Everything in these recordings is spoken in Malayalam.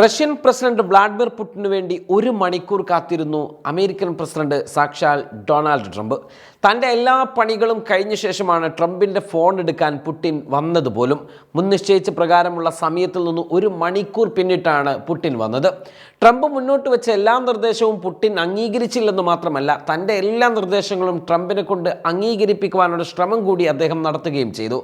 റഷ്യൻ പ്രസിഡന്റ് വ്ളാഡിമിർ പുടിനു വേണ്ടി ഒരു മണിക്കൂർ കാത്തിരുന്നു അമേരിക്കൻ പ്രസിഡന്റ് സാക്ഷാൽ ഡൊണാൾഡ് ട്രംപ്. തന്റെ എല്ലാ പണികളും കഴിഞ്ഞ ശേഷമാണ് ട്രംപിന്റെ ഫോൺ എടുക്കാൻ പുടിൻ വന്നത് പോലും മുൻ നിശ്ചയിച്ച പ്രകാരമുള്ള സമയത്തിൽ നിന്ന് ഒരു മണിക്കൂർ പിന്നിട്ടാണ് പുടിൻ വന്നത്. ട്രംപ് മുന്നോട്ട് വെച്ച എല്ലാ നിർദ്ദേശവും പുടിൻ അംഗീകരിച്ചില്ലെന്ന് മാത്രമല്ല തന്റെ എല്ലാ നിർദ്ദേശങ്ങളും ട്രംപിനെ കൊണ്ട് അംഗീകരിപ്പിക്കുവാനുള്ള ശ്രമം കൂടി അദ്ദേഹം നടത്തുകയും ചെയ്തു.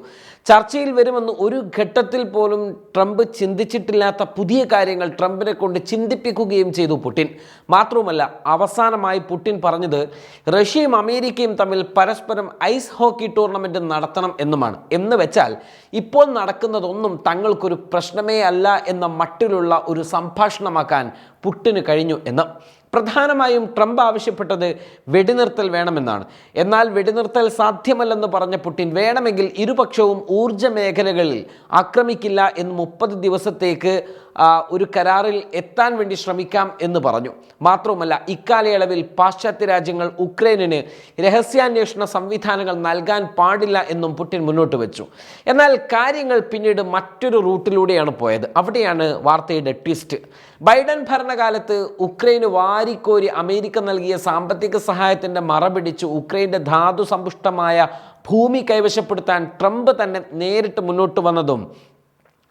ചർച്ചയിൽ വരുമെന്ന് ഒരു ഘട്ടത്തിൽ പോലും ട്രംപ് ചിന്തിച്ചിട്ടില്ലാത്ത പുതിയ കാര്യങ്ങൾ ട്രംപിനെ കൊണ്ട് ചിന്തിപ്പിക്കുകയും ചെയ്തു പുടിൻ. മാത്രവുമല്ല അവസാനമായി പുടിൻ പറഞ്ഞത് റഷ്യയും അമേരിക്കയും തമ്മിൽ പരസ്പരം ഐസ് ഹോക്കി ടൂർണമെന്റ് നടത്തണം എന്നുമാണ്. എന്ന് വെച്ചാൽ ഇപ്പോൾ നടക്കുന്നതൊന്നും തങ്ങൾക്കൊരു പ്രശ്നമേ അല്ല എന്ന മട്ടിലുള്ള ഒരു സംഭാഷണമാക്കാൻ പുട്ടിന് കഴിഞ്ഞു എന്ന്. പ്രധാനമായും ട്രംപ് ആവശ്യപ്പെട്ടത് വെടിനിർത്തൽ വേണമെന്നാണ്. എന്നാൽ വെടിനിർത്തൽ സാധ്യമല്ലെന്ന് പറഞ്ഞ പുടിൻ വേണമെങ്കിൽ ഇരുപക്ഷവും ഊർജ മേഖലകളിൽ ആക്രമിക്കില്ല എന്ന് മുപ്പത് ദിവസത്തേക്ക് ഒരു കരാറിൽ എത്താൻ വേണ്ടി ശ്രമിക്കാം എന്ന് പറഞ്ഞു. മാത്രവുമല്ല ഇക്കാലയളവിൽ പാശ്ചാത്യ രാജ്യങ്ങൾ ഉക്രൈനിന് രഹസ്യാന്വേഷണ സംവിധാനങ്ങൾ നൽകാൻ പാടില്ല എന്നും പുടിൻ മുന്നോട്ട് വെച്ചു. എന്നാൽ കാര്യങ്ങൾ പിന്നീട് മറ്റൊരു റൂട്ടിലൂടെയാണ് പോയത്. അവിടെയാണ് വാർത്തയുടെ ട്വിസ്റ്റ്. ബൈഡൻ ഭരണകാലത്ത് ഉക്രൈന് വാരിക്കോരി അമേരിക്ക നൽകിയ സാമ്പത്തിക സഹായത്തിന്റെ മറപിടിച്ച് ഉക്രൈന്റെ ധാതു സമ്പുഷ്ടമായ ഭൂമി കൈവശപ്പെടുത്താൻ ട്രംപ് തന്നെ നേരിട്ട് മുന്നോട്ട് വന്നതും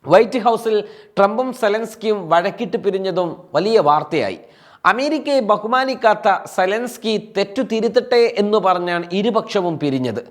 വൈറ്റ് ഹൗസിൽ ട്രംപും സെലൻസ്കിയും വഴക്കിട്ട് പിരിഞ്ഞതും വലിയ വാർത്തയായി. അമേരിക്കയെ ബഹുമാനിക്കാത്ത സെലൻസ്കി തെറ്റു തിരുത്തട്ടെ എന്ന് പറഞ്ഞാണ് ഇരുപക്ഷവും പിരിഞ്ഞത്.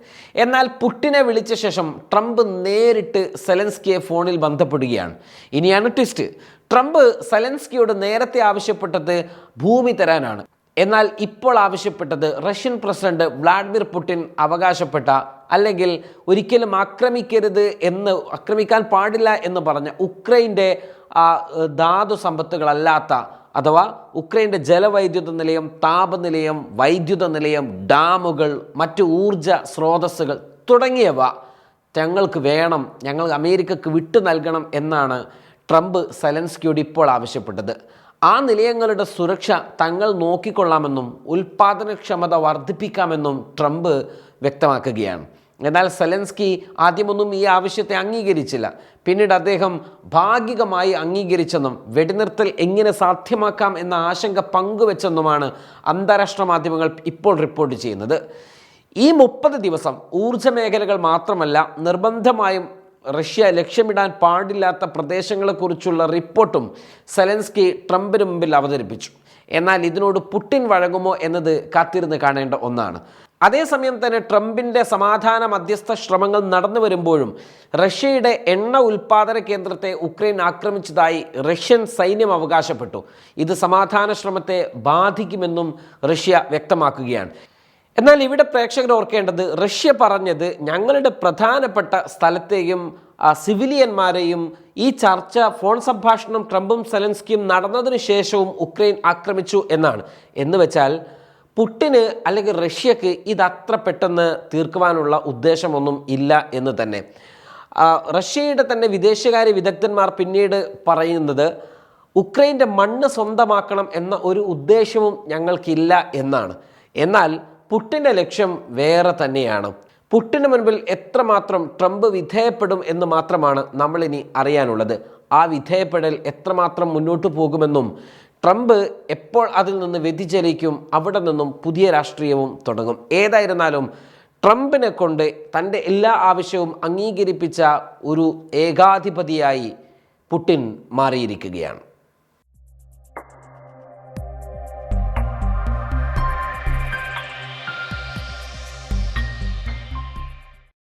എന്നാൽ പുട്ടിനെ വിളിച്ച ശേഷം ട്രംപ് നേരിട്ട് സെലൻസ്കിയെ ഫോണിൽ ബന്ധപ്പെടുകയാണ്. ഇനിയാണ് ട്വിസ്റ്റ്. ട്രംപ് സെലൻസ്കിയോട് നേരത്തെ ആവശ്യപ്പെട്ടത് ഭൂമി തരാനാണ്. എന്നാൽ ഇപ്പോൾ ആവശ്യപ്പെട്ടത് റഷ്യൻ പ്രസിഡന്റ് വ്ളാഡിമിർ പുടിൻ അവകാശപ്പെട്ട അല്ലെങ്കിൽ ഒരിക്കലും ആക്രമിക്കരുത് എന്ന് ആക്രമിക്കാൻ പാടില്ല എന്ന് പറഞ്ഞ ഉക്രൈന്റെ ധാതു സമ്പത്തുകളല്ലാത്ത അഥവാ ഉക്രൈന്റെ ജലവൈദ്യുത നിലയം താപനിലയം വൈദ്യുത നിലയം ഡാമുകൾ മറ്റ് ഊർജ സ്രോതസ്സുകൾ തുടങ്ങിയവ ഞങ്ങൾക്ക് വേണം ഞങ്ങൾ അമേരിക്കക്ക് വിട്ടു നൽകണം എന്നാണ് ട്രംപ് സെലൻസ്കിയോട് ഇപ്പോൾ ആവശ്യപ്പെട്ടത്. ആ നിലയങ്ങളുടെ സുരക്ഷ തങ്ങൾ നോക്കിക്കൊള്ളാമെന്നും ഉൽപാദനക്ഷമത വർദ്ധിപ്പിക്കാമെന്നും ട്രംപ് വ്യക്തമാക്കുകയാണ്. എന്നാൽ സെലൻസ്കി ആദ്യമൊന്നും ഈ ആവശ്യത്തെ അംഗീകരിച്ചില്ല. പിന്നീട് അദ്ദേഹം ഭാഗികമായി അംഗീകരിച്ചെന്നും വെടിനിർത്തൽ എങ്ങനെ സാധ്യമാക്കാം എന്ന ആശങ്ക പങ്കുവെച്ചെന്നുമാണ് അന്താരാഷ്ട്ര മാധ്യമങ്ങൾ ഇപ്പോൾ റിപ്പോർട്ട് ചെയ്യുന്നത്. ഈ മുപ്പത് ദിവസം ഊർജ മേഖലകൾ മാത്രമല്ല നിർബന്ധമായും റഷ്യ ലക്ഷ്യമിടാൻ പാടില്ലാത്ത പ്രദേശങ്ങളെക്കുറിച്ചുള്ള റിപ്പോർട്ടും സെലൻസ്കി ട്രംപിന് മുമ്പിൽ അവതരിപ്പിച്ചു. എന്നാൽ ഇതിനോട് പുട്ടിൻ വഴങ്ങുമോ എന്നത് കാത്തിരുന്ന് കാണേണ്ട ഒന്നാണ്. അതേസമയം തന്നെ ട്രംപിന്റെ സമാധാന മധ്യസ്ഥ ശ്രമങ്ങൾ നടന്നു വരുമ്പോഴും റഷ്യയുടെ എണ്ണ ഉൽപാദന കേന്ദ്രത്തെ ഉക്രൈൻ ആക്രമിച്ചതായി റഷ്യൻ സൈന്യം അവകാശപ്പെട്ടു. ഇത് സമാധാന ശ്രമത്തെ ബാധിക്കുമെന്നും റഷ്യ വ്യക്തമാക്കുകയാണ്. എന്നാൽ ഇവിടെ പ്രേക്ഷകർ ഓർക്കേണ്ടത് റഷ്യ പറഞ്ഞത് ഞങ്ങളുടെ പ്രധാനപ്പെട്ട സ്ഥലത്തെയും സിവിലിയന്മാരെയും ഈ ചർച്ച ഫോൺ സംഭാഷണം ട്രംപും സെലൻസ്കിയും നടന്നതിന് ശേഷവും ഉക്രൈൻ ആക്രമിച്ചു എന്നാണ്. എന്ന് വെച്ചാൽ പുട്ടിന് അല്ലെങ്കിൽ റഷ്യക്ക് ഇതത്ര പെട്ടെന്ന് തീർക്കുവാനുള്ള ഉദ്ദേശമൊന്നും ഇല്ല എന്ന് തന്നെ. റഷ്യയുടെ തന്നെ വിദേശകാര്യ വിദഗ്ധന്മാർ പിന്നീട് പറയുന്നത് ഉക്രൈന്റെ മണ്ണ് സ്വന്തമാക്കണം എന്ന ഒരു ഉദ്ദേശവും ഞങ്ങൾക്കില്ല എന്നാണ്. എന്നാൽ പുട്ടിന്റെ ലക്ഷ്യം വേറെ തന്നെയാണ്. പുട്ടിന് മുൻപിൽ എത്രമാത്രം ട്രംപ് വിധേയപ്പെടും എന്ന് മാത്രമാണ് നമ്മളിനി അറിയാനുള്ളത്. ആ വിധേയപ്പെടൽ എത്രമാത്രം മുന്നോട്ട് പോകുമെന്നും ട്രംപ് എപ്പോൾ അതിൽ നിന്ന് വ്യതിചലിക്കും അവിടെ നിന്നും പുതിയ രാഷ്ട്രീയവും തുടങ്ങും. ഏതായിരുന്നാലും ട്രംപിനെ കൊണ്ട് തന്റെ എല്ലാ ആവശ്യവും അംഗീകരിപ്പിച്ച ഒരു ഏകാധിപതിയായി പുടിൻ മാറിയിരിക്കുകയാണ്.